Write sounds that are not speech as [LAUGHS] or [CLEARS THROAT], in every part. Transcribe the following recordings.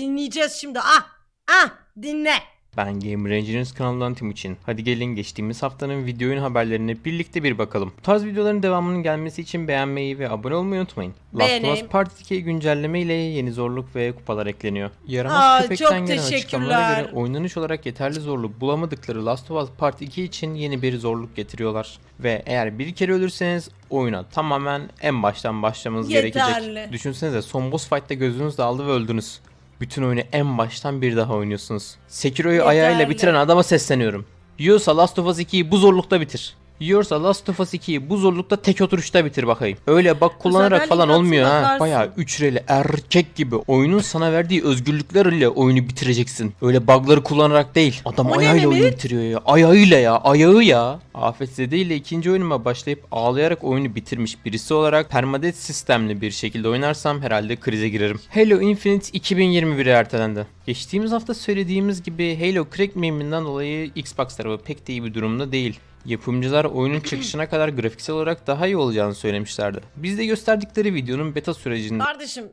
Dinleyeceğiz şimdi. Ah! Ah! Dinle. Ben Game Rangers kanalından Timuçin. Hadi gelin geçtiğimiz haftanın video oyun haberlerine birlikte bir bakalım. Bu tarz videoların devamının gelmesi için beğenmeyi ve abone olmayı unutmayın. Last of. Us Part 2 güncelleme ile yeni zorluk ve kupalar ekleniyor. Yaramaz Aa, köpekten çok gelen açıklamalara göre oynanış olarak yeterli zorluk bulamadıkları Last of Us Part 2 için yeni bir zorluk getiriyorlar. Ve eğer bir kere ölürseniz oyuna tamamen en baştan başlamanız Yeterli. gerekecek. Düşünsenize son boss fight'ta gözünüz dağıldı ve öldünüz. Bütün oyunu en baştan bir daha oynuyorsunuz. Sekiro'yu ayağıyla bitiren adama sesleniyorum. Yiyorsa Last of Us 2'yi bu zorlukta bitir. Yiyorsa Last of Us 2'yi bu zorlukta tek oturuşta bitir bakayım. Öyle bak kullanarak falan olmuyor ha. Bayağı üçreli erkek gibi oyunun sana verdiği özgürlüklerle oyunu bitireceksin. Öyle bug'ları kullanarak değil. Adam O ne ayağıyla oyunu bitiriyor ya. Ayağıyla ya. Ayağı ya. Afetzede ile ikinci oyunuma başlayıp ağlayarak oyunu bitirmiş birisi olarak permadeath sistemli bir şekilde oynarsam herhalde krize girerim. Halo Infinite 2021'e ertelendi. Geçtiğimiz hafta söylediğimiz gibi Halo Crack meminden dolayı Xbox tarafı pek de iyi bir durumda değil. Yapımcılar oyunun çıkışına kadar grafiksel olarak daha iyi olacağını söylemişlerdi. Biz de gösterdikleri videonun beta sürecinde Kardeşim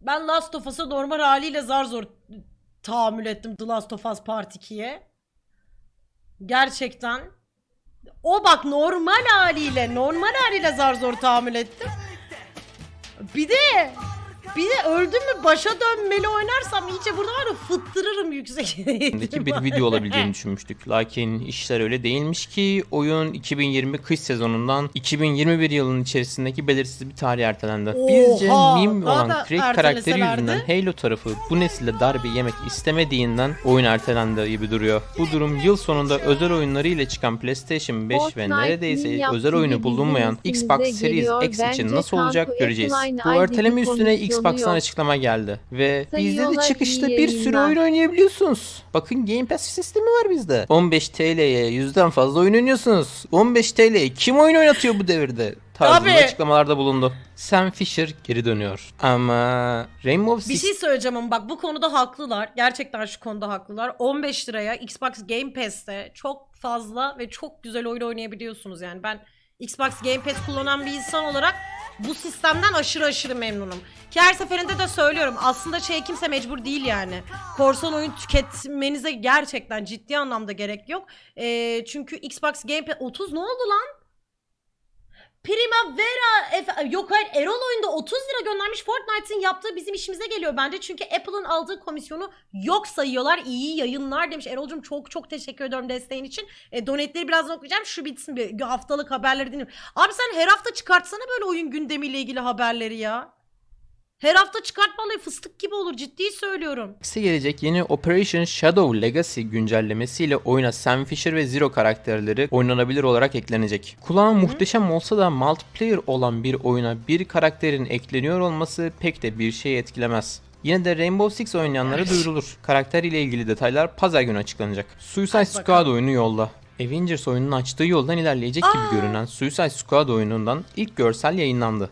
ben Last of Us'a normal haliyle zar zor tahammül ettim The Last of Us Part 2'ye. Gerçekten. O bak normal haliyle, normal haliyle zar zor tahammül ettim. Bir de bir de öldüm mü başa dönmeli oynarsam iyice burada var ya fıttırırım yüksek Öndeki bir video olabileceğini [LAUGHS] düşünmüştük. Lakin işler öyle değilmiş ki oyun 2020 kış sezonundan 2021 yılının içerisindeki belirsiz bir tarih ertelendi. Bizce Oha! meme Daha olan da Craig karakteri erteleselerdi. yüzünden Halo tarafı bu nesilde darbe yemek istemediğinden oyun ertelendi gibi duruyor. Bu durum yıl sonunda özel oyunları ile çıkan PlayStation 5 ve neredeyse yaptığı özel oyunu gibi bulunmayan bizim Xbox üstümüze Series geliyor. X için Bence nasıl olacak Kanko göreceğiz. Bu erteleme üstüne kondisyonu Xbox'tan açıklama geldi ve bizde de çıkışta bir sürü oyun oynayabiliyorsunuz. Bakın Game Pass sistemi var bizde. 15 TL'ye yüzden fazla oyun oynuyorsunuz. 15 TL'ye kim oyun oynatıyor bu devirde? Tarzında Tabii. açıklamalarda bulundu. Sam Fisher geri dönüyor. Ama Rainbow Bir Six şey söyleyeceğim ama bak bu konuda haklılar. Gerçekten şu konuda haklılar. 15 liraya Xbox Game Pass'te çok fazla ve çok güzel oyun oynayabiliyorsunuz. Yani ben Xbox Game Pass kullanan bir insan olarak bu sistemden aşırı aşırı memnunum. Ki her seferinde de söylüyorum. Aslında şey kimse mecbur değil yani. Korsan oyun tüketmenize gerçekten ciddi anlamda gerek yok. Ee, çünkü Xbox Game Pass 30 ne oldu lan? Primavera efe- yok hayır Erol oyunda 30 lira göndermiş. Fortnite'ın yaptığı bizim işimize geliyor bence. Çünkü Apple'ın aldığı komisyonu yok sayıyorlar. İyi yayınlar demiş. Erol'cum çok çok teşekkür ediyorum desteğin için. E, donetleri birazdan okuyacağım. Şu bitsin bir haftalık haberleri dinliyorum abi sen her hafta çıkartsana böyle oyun gündemiyle ilgili haberleri ya her hafta çıkart vallahi fıstık gibi olur ciddi söylüyorum X'e gelecek yeni Operation Shadow Legacy güncellemesiyle oyuna Sam Fisher ve Zero karakterleri oynanabilir olarak eklenecek. Kulağa muhteşem olsa da multiplayer olan bir oyuna bir karakterin ekleniyor olması pek de bir şey etkilemez. Yine de Rainbow Six oynayanlara duyurulur. Karakter ile ilgili detaylar pazar günü açıklanacak. Suicide Squad oyunu yolda. Avengers oyunun açtığı yoldan ilerleyecek gibi görünen Suicide Squad oyunundan ilk görsel yayınlandı.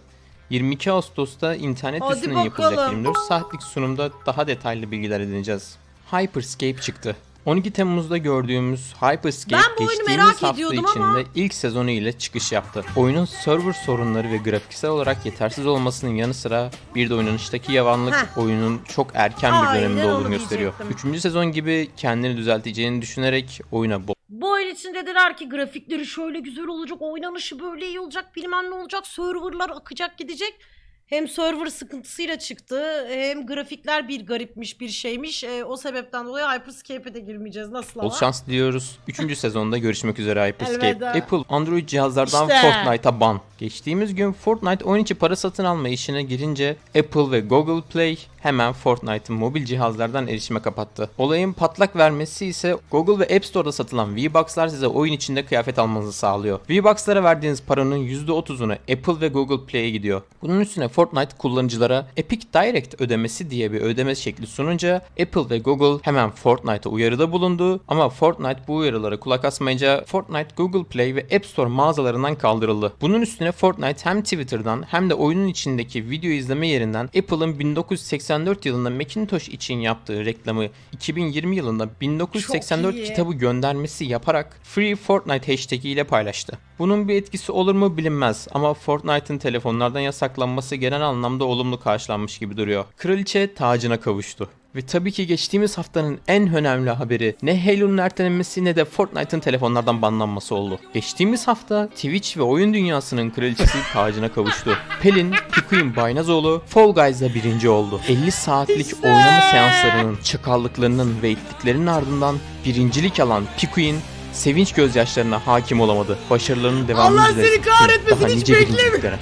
22 Ağustos'ta internet Hadi üstünden yapılacak bakalım. 24 saatlik sunumda daha detaylı bilgiler edineceğiz. Hyperscape çıktı. 12 Temmuz'da gördüğümüz Hyperscape geçtiğimiz hafta içinde ama- ilk sezonu ile çıkış yaptı. Oyunun server sorunları ve grafiksel olarak yetersiz olmasının yanı sıra bir de oynanıştaki yavanlık Heh. oyunun çok erken bir Aynen döneminde olduğunu gösteriyor. diyecektim. 3. sezon gibi kendini düzelteceğini düşünerek oyuna Bu oyun için dediler ki grafikleri şöyle güzel olacak, oynanışı böyle iyi olacak, bilmem ne olacak, serverlar akacak gidecek. Hem server sıkıntısıyla çıktı hem grafikler bir garipmiş bir şeymiş. E, o sebepten dolayı Hyperscape'e de girmeyeceğiz. Nasıl ama? Bol şans diliyoruz. Üçüncü [LAUGHS] sezonda görüşmek üzere Hyperscape. Elveda. Apple Android cihazlardan İşte. Fortnite'a ban. Geçtiğimiz gün Fortnite oyun içi para satın alma işine girince Apple ve Google Play hemen Fortnite'ın mobil cihazlardan erişime kapattı. Olayın patlak vermesi ise Google ve App Store'da satılan V-Bucks'lar size oyun içinde kıyafet almanızı sağlıyor. V-Bucks'lara verdiğiniz paranın %30'unu Apple ve Google Play'e gidiyor. Bunun üstüne Fortnite kullanıcılara Epic Direct ödemesi diye bir ödeme şekli sununca Apple ve Google hemen Fortnite'a uyarıda bulundu ama Fortnite bu uyarılara kulak asmayınca Fortnite Google Play ve App Store mağazalarından kaldırıldı. Bunun üstüne Fortnite hem Twitter'dan hem de oyunun içindeki video izleme yerinden Apple'ın 1984 yılında Macintosh için yaptığı reklamı 2020 yılında 1984 Çok iyi. kitabı göndermesi yaparak Free Fortnite hashtag ile paylaştı. Bunun bir etkisi olur mu bilinmez ama Fortnite'ın telefonlardan yasaklanması genel anlamda olumlu karşılanmış gibi duruyor. Kraliçe tacına kavuştu. Ve tabii ki geçtiğimiz haftanın en önemli haberi ne Halo'nun ertelenmesi ne de Fortnite'ın telefonlardan banlanması oldu. Geçtiğimiz hafta Twitch ve oyun dünyasının kraliçesi tacına kavuştu. Pelin, Pikuin Baynazoğlu Fall Guys'da birinci oldu. 50 saatlik oynama seanslarının, çakallıklarının ve itliklerinin ardından birincilik alan Pikuin sevinç gözyaşlarına hakim olamadı. Başarılarının devamını Allah seni kahretmesin, Daha hiç beklemiyorum. Geldi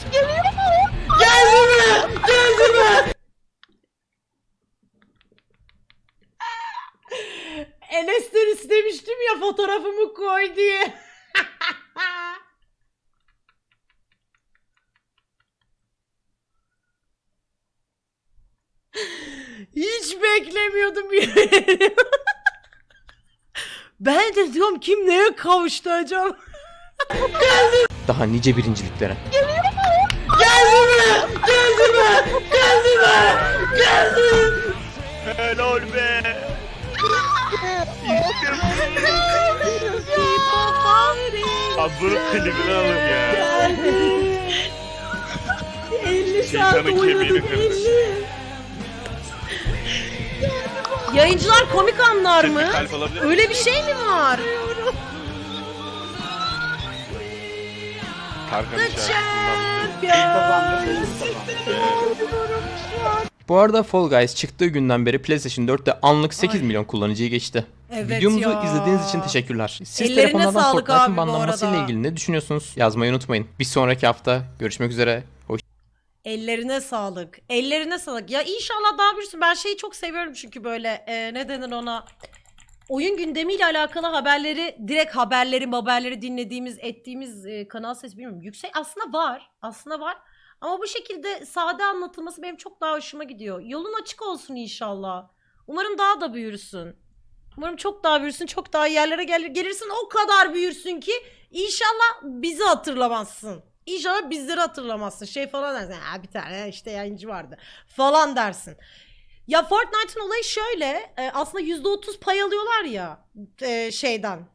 mi? Geldi mi? Enes'ten istemiştim ya fotoğrafımı koy diye. [LAUGHS] Hiç beklemiyordum. [LAUGHS] ben de diyorum kim neye kavuştu acaba? Daha nice birinciliklere. Geldi mi? Geldi mi? Geldi mi? Geldi. Helal be. İşte bu. Abi bunun klibini alın ya. 50 saat Şeytanın kemiğini oynadık kırdı. 50. Yayıncılar komik anlar mı? Öyle bir şey mi var? The şarkısından. champion. Bu arada Fall Guys çıktığı günden beri PlayStation 4'te anlık 8 Ay. milyon kullanıcıyı geçti. Evet Videomuzu ya. izlediğiniz için teşekkürler. Siz Ellerine telefonlardan Fortnite'ın banlanması ile ilgili ne düşünüyorsunuz? Yazmayı unutmayın. Bir sonraki hafta görüşmek üzere. Hoş Ellerine sağlık. Ellerine sağlık. Ya inşallah daha bir sürü. Ben şeyi çok seviyorum çünkü böyle e, ne denir ona. Oyun gündemiyle alakalı haberleri, direkt haberleri, haberleri dinlediğimiz, ettiğimiz e, kanal ses bilmiyorum. Yüksek aslında var. Aslında var. Ama bu şekilde sade anlatılması benim çok daha hoşuma gidiyor. Yolun açık olsun inşallah. Umarım daha da büyürsün. Umarım çok daha büyürsün, çok daha yerlere gel gelirsin. O kadar büyürsün ki inşallah bizi hatırlamazsın. İnşallah bizleri hatırlamazsın. Şey falan dersin. Ha, bir tane işte yayıncı vardı. Falan dersin. Ya Fortnite'ın olayı şöyle. e, aslında %30 pay alıyorlar ya e, şeyden.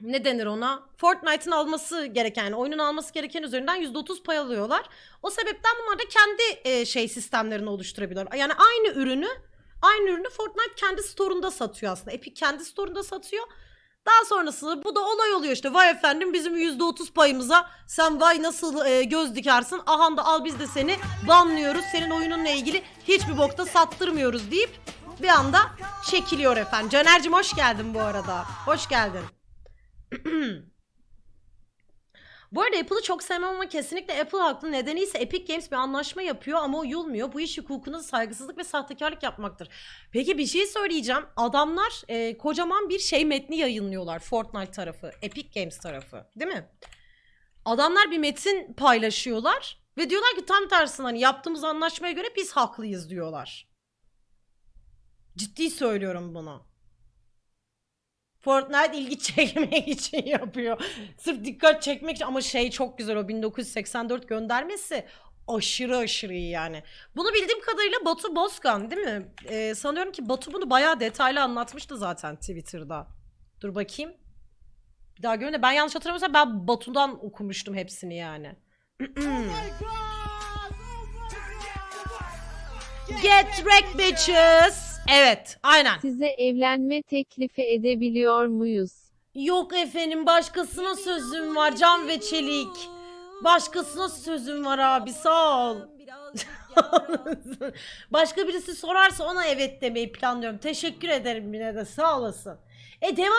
Ne denir ona? Fortnite'ın alması gereken, yani oyunun alması gereken üzerinden %30 pay alıyorlar. O sebepten bunlar da kendi e, şey sistemlerini oluşturabiliyorlar. Yani aynı ürünü aynı ürünü Fortnite kendi store'unda satıyor aslında. Epic kendi store'unda satıyor. Daha sonrasında bu da olay oluyor işte. Vay efendim bizim %30 payımıza sen vay nasıl e, göz dikersin. Ahan da al biz de seni banlıyoruz. Senin oyununla ilgili hiçbir bokta sattırmıyoruz deyip bir anda çekiliyor efendim. Caner'cim hoş geldin bu arada. Hoş geldin. [CLEARS THROAT] Bu arada Apple'ı çok sevmem ama kesinlikle Apple haklı. Nedeni ise Epic Games bir anlaşma yapıyor ama uyulmuyor. Bu iş hukukuna saygısızlık ve sahtekarlık yapmaktır. Peki bir şey söyleyeceğim. Adamlar e, kocaman bir şey metni yayınlıyorlar. Fortnite tarafı, Epic Games tarafı değil mi? Adamlar bir metin paylaşıyorlar ve diyorlar ki tam tersine hani yaptığımız anlaşmaya göre biz haklıyız diyorlar. Ciddi söylüyorum bunu. Fortnite ilgi [LAUGHS] çekmek için yapıyor. Sırf dikkat çekmek için ama şey çok güzel o 1984 göndermesi aşırı aşırı iyi yani. Bunu bildiğim kadarıyla Batu Bozkan değil mi? Ee, sanıyorum ki Batu bunu bayağı detaylı anlatmıştı zaten Twitter'da. Dur bakayım. Bir daha görün de ben yanlış hatırlamıyorsam ben Batu'dan okumuştum hepsini yani. [CLEARS THROAT] Get wrecked bitches. Evet aynen. Size evlenme teklifi edebiliyor muyuz? Yok efendim başkasına sözüm var Can ve Çelik. Başkasına sözüm var abi sağ ol. [LAUGHS] Başka birisi sorarsa ona evet demeyi planlıyorum. Teşekkür ederim yine de sağ olasın. E devam